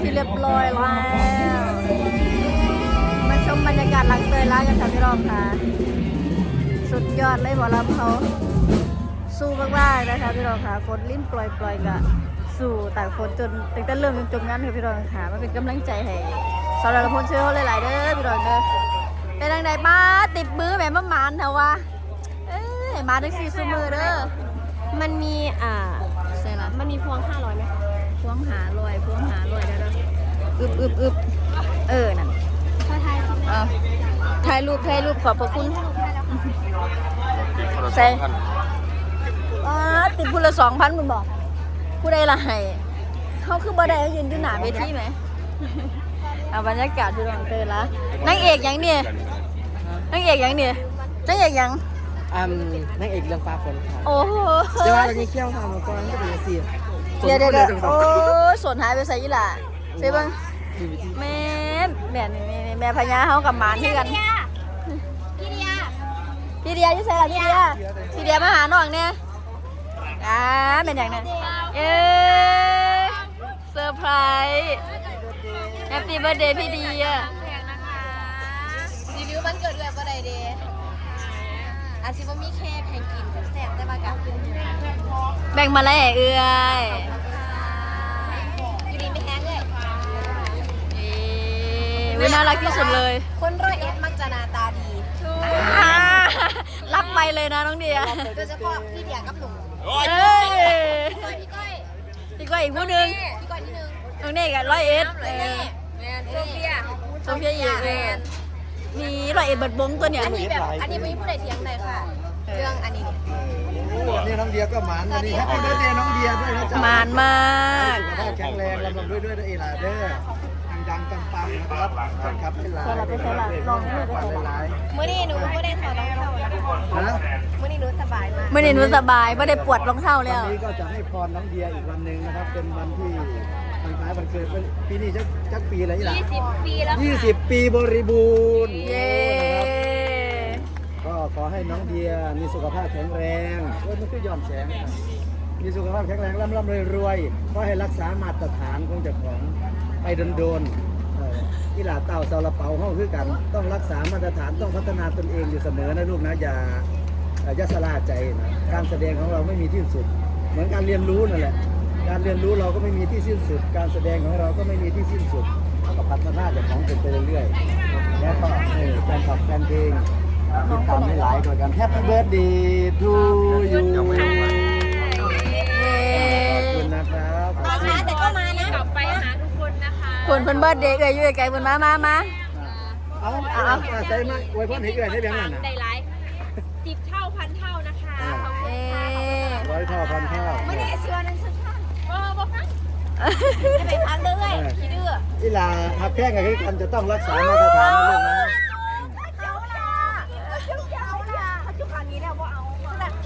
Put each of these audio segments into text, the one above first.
ที่เรียบร้อยแล้วมาชมบรรยากาศหลังเตยร้านกันค่ะพี่รองค่ะ สุดยอดเลยหมอลำเขาสู้มากๆนะคะพี่รองค่ะฝนลิ้นปล่อยๆกะสู่ต่างฝนจนตั้งแต่เริ่มจนจบงานค่ะพี่รองค่ะมาเป็นกำลังใจให้สำหรับพลเชื่อเขาหลายๆเด้อพี่รองเด้อเป็นทางใดบ้าติดมือแม่มะหมานเถอะวะเอ้ยมาทั้งสี่ซูมือเด้อมันมีอ่าใช่ละมันมีพวง500ไหมพวงหาลอยพวงหาลอยได้แล้ว อึบอึบอึบเออ นั่นถ้าทายที่เอาถ่ายรูปถ่ายรูปขอบพระคุณใส่อ๋อติดพูละสองพันมึงบอก ผู้ใดละให้เขาคือบ่ได้เขายืนอยู่หน้าเวทีไหม เอาบรรยากาศดูลองเตยละนางเอกหยังเนี่ยนางเอกหยังเนี่ยนางเอกหยัง อืมนางเอกเรื่องฟ้าฝนค่ะโอ้โหเดี๋ยวว่าเราจะเที่ยวทางมังกรก็เป็นสีเดี๋ยวเดี๋ยวเดี๋ยวโอ้ยสนหายไปใส่ยี่หล่ะใช่บ้าง แม่แม่นี่นี่แม่พญาเฮากับหมานที่กันพี่เดียพี่เดียอยู่ใส่ละพี่เดียพี่เดียมาหาน้องเนี่ยอ่าเป็นอย่างนั้นเอ้ยเซอร์ไพรส์แฮปปี้เบิร์ดเดย์พี่เดียแพงนะคะรีวิววันเกิดด้วยบ่ได้เด้อาชีพว่ามีเค้กให้กินแซ่บๆแต่ว่าก็กินแบ่งมาแล้วเอื้อยอยู่ดีไม่แห้งเลยเอ้ ยวิน่ารักที่สุดเลย คนร้อยเอ็ดมักจะหน้าตาดีอ่ารับไปเลยนะน้องเดียโดยเฉพาะพี่เดียกับหนูเอ้ยพี่ก้อยอีกว่าอีกผู้หนึ่งพี่ก้อยนิดนึงน้องเน่กับร้อยเอ็ดเออแมนโซเฟียโซเฟียอีกเออมีร้อยเอ็ดเบิดบงตัวเนี่ยอันนี้แบบอันนี้ไม่มีผู้ใดเถียงเลยค่ะ เรื่องอันนี้ วันนี้น้องเดียก็หมานวันนี้แฮปปี้เบิร์ดเดย์น้องเดียด้วยนะจ๊ะมานมาก สุขภาพแข็งแรงลำลำด้วยด้วยนะเอลาเด้อ ดังๆปังๆนะครับแฟนคลับเป็นหลายใช่ละเป็นใช่ละลองให้ดูวันได้หลายมื้อนี้หนูไม่ได้ถอดรองเท้านะคะๆนะมื้อนี้หนูสบายมากไม่ได้หนูสบายไม่ได้ปวดรองเท้าแล้ว วันนี้ก็จะให้พรน้องเดียอีกวันหนึ่งนะครับ เป็นวันที่วันคล้ายวันเกิดเป็นปีนี้จักจักปีอะไรนี่ล่ะ20ปีแล้วยี่สิบปีบริบูรณ์เย้ ก็ขอให้น้องเดียมีสุขภาพแข็งแรงโอ้ยมันคือย้อนแสงอะมีสุขภาพแข็งแรงร่ำร่ำรวยรวยๆขอให้รักษามาตรฐานของเจ้าของไปโดนๆ เอ่ออีหลาเต่าซาละเปาห้องคือกัน ต้องรักษามาตรฐานต้องพัฒนาตนเองอยู่เสมอนะลูกนะอย่าอย่าสลาใจนะการแสดงของเราไม่มีที่สุด เหมือนการเรียนรู้นั่นแหละการเรียนรู้เราก็ไม่มีที่สิ้นสุด การแสดงของเราก็ไม่มีที่สิ้นสุดเราก็พัฒนาจากของเป็นไปเรื่อยๆ แล้วก็แฟนคลับแฟนเพลงติดตามให้หลายๆด้วยกัน Happy Birthday to you ขอบคุณ คนนะคะคนเพิ่นเบิร์ดเดย์เอ้ยอยู่ไกลๆเพิ่นมามามาเอาเอาเอาใส่มาอวยพรให้เกิดให้เบียงนั่นน่ะได้ไลฟ์สิบเท่าพันเท่านะคะเอ้ยร้อยเท่าพันเท่าไม่ได้เชื่อนั่นสักท่านบ่บ่ฟังจะไปพักเลยพี่ดื้ออีหลาหักแข้งกับคือกันจะต้องรักษามาตรฐานนะลูกนะเจ้าล่ะเจ้าล่ะจุกอันนี้แล้วบ่เอา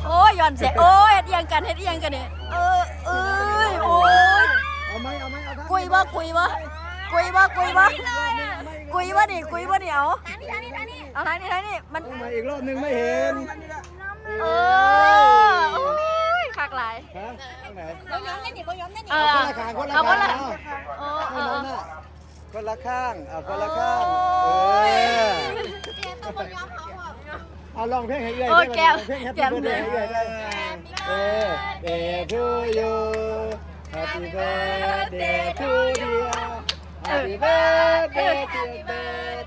โอ้ยย้อนเสียโอ้ยเฮ็ดเอียงกันเฮ็ดเอียงกันเนี่ยเออเอ้ยโอ้ยเอาไหมเอาไหมเอาทั้ง กุยบ่กุยบ่ กุยบ่กุยบ่กุยบ่นี่กุยบ่นี่เอาอันนี้อันนี้อันนี้เอาทางนี้ทางนี้มันเอามาอีกรอบหนึงไม่เห็นเออโอ้ยคักหลายฮะตรงไหนบ่ยอมเล่นนี่บ่ยอมเล่นเอนี่อคนละเอาข้างคนละเอาคนละข้างโอ้เอไม่อโน้นเออน่ะคนละข้างเอาคนละข้างโอ้เอยอเจ๊ต้องบ่ยอมเขาบอกเอาลองเพลงให้เอื้อยโอ้ยได้แก้วลองเพลงแฮปแก้ปี้วเบิร์ดเดย์ให้เอื้อยได้เออ Day to you Happy birthday to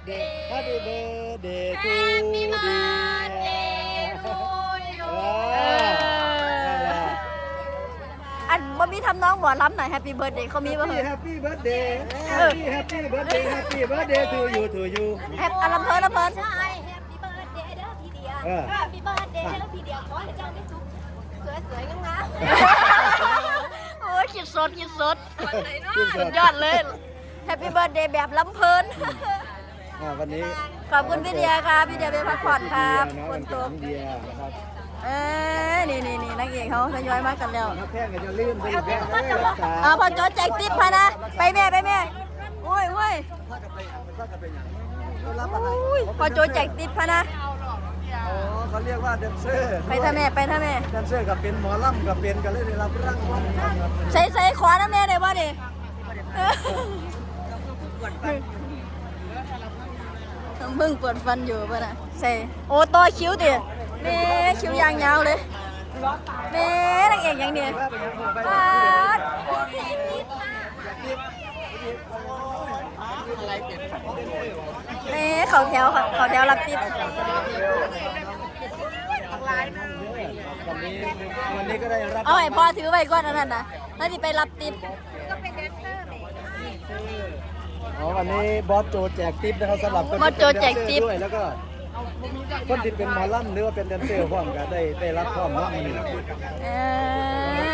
dear Happy birthday to birthday Happy birthday to dear เออนั่นแหละอันบ่มีทำน้องหมอลำหน่อยแฮปปี้เบิร์ดเดย์เขามีบ่เหรอ Happy birthday Happy Happy birthday Happy birthday to you to you แฮปอันลำเพลินลำเพลิน ใช่แฮปปี้เบิร์ดเดย์เด้อพี่เดียเออ แฮปปี้เบิร์ดเดย์เด้อพี่เดียขอให้เจ้าได้สุขสวยๆงามโอ้ยคิดสดคิดสดขึ้นสุดยอดเลย แฮปปี้เบิร์ดเดย์แบบลำเพลิน อ่าวันนี้ขอบคุณพี่เดียครับพี่เดียไปพักผ่อนครับฝนตกเดียนะครับเอ้ยนี่นี่นี่นักเอกเขาทยอยมากันแล้วถ้าแพงก็จะลื่นไปอีกแพงก็จะรักษาอ่าพอจอแจกติ๊บพะนะ ไปแม่ไปแม่โอ้ยโอ้ยรับอะไรอุ้ยพอโจแจกติ๊บพะนะ อ๋อเขาเรียกว่าแดนเซอร์ไปท่าแม่ไปท่าแม่ แดนเซอร์กับเป็นหมอลำกับเป็นก็เลยได้รับรางวัลนะครับใส่ใส่ขวาน้ำแม่ได้บ่ดิ น้ำพึ่งปวดฟันอยู่ป่ะนะใส่โอ้ต่อคิ้วดิแม่คิ้วยางยาวเลยแม่นางเอกอย่างเนี้ยปาดแม่เขาแถวเขาเขาแถวรับติดวันนี้ก็ได้รับเอาไอ้พ่อถือไว้ก่อนนนั้นนะแล้วที่ไปรับติดก็เป็นแดนเซอร์ไหม อ๋อวันนี้บอสโจแจกทิปนะครับสำหรับคนบอสโจแจกทิปด้วยแล้วก็คนที่เป็นหมอลำหรือว่าเป็นแดนเซอร์พร้อมกันได้ได้รับพร้อมน้องนี่เอ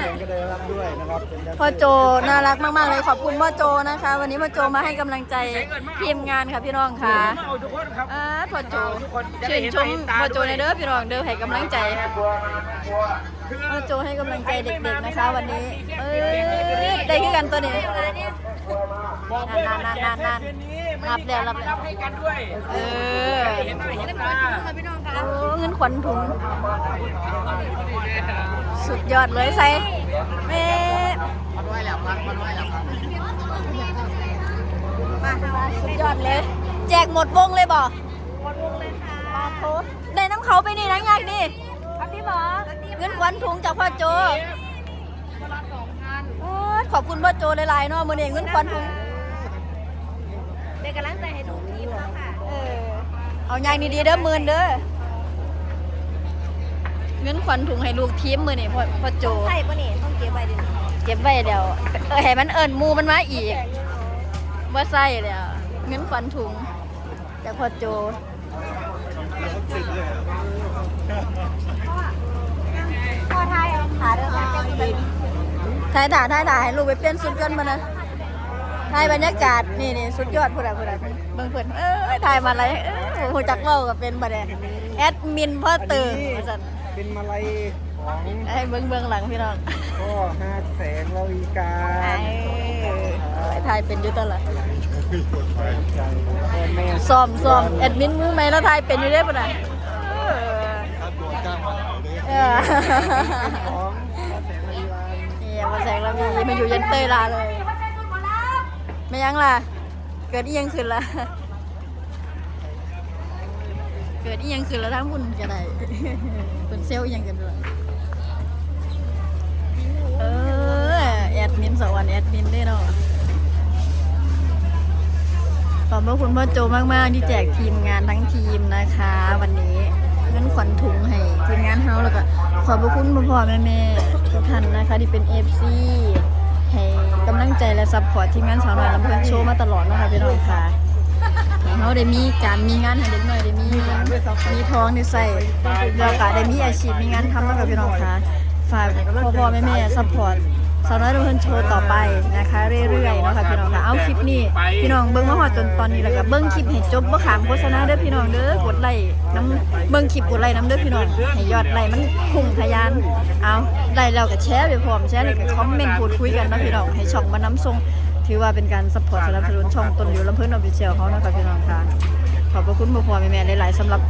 เพลองก็ได้รับด้วยนะครับเป็นแดนเซอร์พ่อโจน่ารักมากๆเลยขอบคุณพ่อโจนะคะ วันนี้พ่อโจมาให้กำลังใจทีมงานค่ะพี่น้องค่ะเอาทุกคนครับ อ่าพ่อโจทุกคนจะได้ชื่นเห็นชมหน้าเห็นตาพ่อโจด้วยในเด้อพี่น้องเด้อให้กำลังใจพ่อโจให้กำลังใจเด็กๆนะคะ วันนี้ เออได้ขึ้นกันตัวนี้ บอกด้วยว่านั่นแจนั่กนนั่นคืนนี้ไม่รับมีแล้วการรับแล้วรับให้กันด้วยเออเห็นหน้าเห็นตาค่ะพี่น้องคะโอ้เงินขวัญถุง สุดยอดเลยใส่แม่มาสุดยอดเลย แจกหมดวงเลยบ่หมดวงเลยค่ะปาโทได้น้ำเขาไปนี่นะยากนี่ครับพี่หมอเงินขวัญถุงจากพ่อโจ คนละสองพัน โอ้ย ขอบคุณพ่อโจหลายๆเนาะมื้อนี้เงินขวัญถุงเป็นกำลังใจให้ทุกทีมแล้วค่ะ เออเอาอย่างดีๆเด้อหมื่นเด้อเงินขวัญถุงให้ลูกทีมมื้อนี้พ่อพ่อโจใส่ปะนี่ต้องเก็บไว้ดิเก็บไว้เดี๋ยวเออให้มันเอิ้นหมู่มันมาอีกบ่ใส่แล้วเงินขวัญถุงจากพ่อโจพ่อไทยเอาขาเดินมาเป็นแบบ ถ่ายด่าถ่ายด่าให้ลูกไปเปลี่ยนชุดกันมานะถ่ายบรรยากาศนี่นี่สุดยอดพูดอะพูดอะเบิ่งเพิ่นเอ้ยถ่ายมาอะไรเอ้ยหูจักเว้ากับเป็นบ่ได้แอดมินพ่อตื่นว่าซั่นเป็นมาลัยของให้เบิ่งเบิ่งหลังพี่น้องพ่อห้าแสงเราอีกาไอ้ถ่ายเป็นอยู่ตลอดพ่อแม่ซ้อมซ้อมแอดมินมือใหม่แล้วถ่ายเป็นอยู่เด้ป่ะน่ะเออ มาแสงระวีมาอยู่ยันเตยลาเลย ไม่ยังล่ะ เกิดอียังขึ้นละเกิดอียังขึ้นแล้วทั้งบุญก็ได้เป็นเซลล์ยังกันด้วยเออแอดมินสวรรค์แอดมินได้เนาะขอบพระคุณพ่อโจมากๆ ที่แจกทีมงานทั้งทีมนะคะ วันนี้เงินขวัญถุงให้ทีมงานเฮาแล้วก็ขอบพระคุณพ่อพ่อแม่แม่ ทุกท่านนะคะ ที่เป็นเอฟซีให้กำลังใจและซัพพอร์ตทีมงานสาวน้อยลำเพื่อนโชว์มาตลอดนะคะพี่น้องค่ะให้เขาได้มีการมีงานให้เด็กหน่อยได้มีมีท้องได้ใส่แล้วก็ได้มีอาชีพมีงานทำนะคะพี่น้องค่ะฝากพ่อพ่อแม่แม่ซัพพอร์ต สาวน้อยลำเพื่อนโชว์ต่อไปนะคะ เรื่อยๆนะคะพี่น้องค่ะเอาคลิปนี้พี่น้องเบิ้งมาหอดจนตอนนี้แล้วก็เบิ้งคลิปให้จบบ่ขามโฆษณาเด้อพี่น้องเด้อกดไลค์น้ำเบิ้งคลิปกดไลค์น้ำเด้อพี่น้องให้ยอดไลค์มันพุ่งทะยานเอาไลค์แล้วก็แชร์ไปพร้อมแชร์แล้วก็คอมเมนต์พูดคุยกันนะพี่น้องให้ช่องมาน้ำทรงถือว่าเป็นการสปอร์ตสนับสนุนช่องต้นหลิวลำเพิ่นออฟฟิเชียลเขานะคะพี่น้องค่ะขอบพระคุณพ่อพ่อแม่แม่หลายๆสำหรับ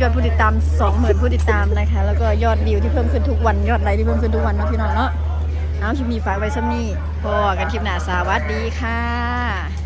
ยอดผู้ติดตาม 20,000 ผู้ติดตามนะคะ แล้วก็ยอดวิวที่เพิ่มขึ้นทุกวัน ยอดไลค์ที่เพิ่มขึ้นทุกวันนะพี่น้องเนาะ เอาคลิปนี้ฝากไว้ซ้ำนี่พอกันคลิปหน้าสวัสดีค่ะ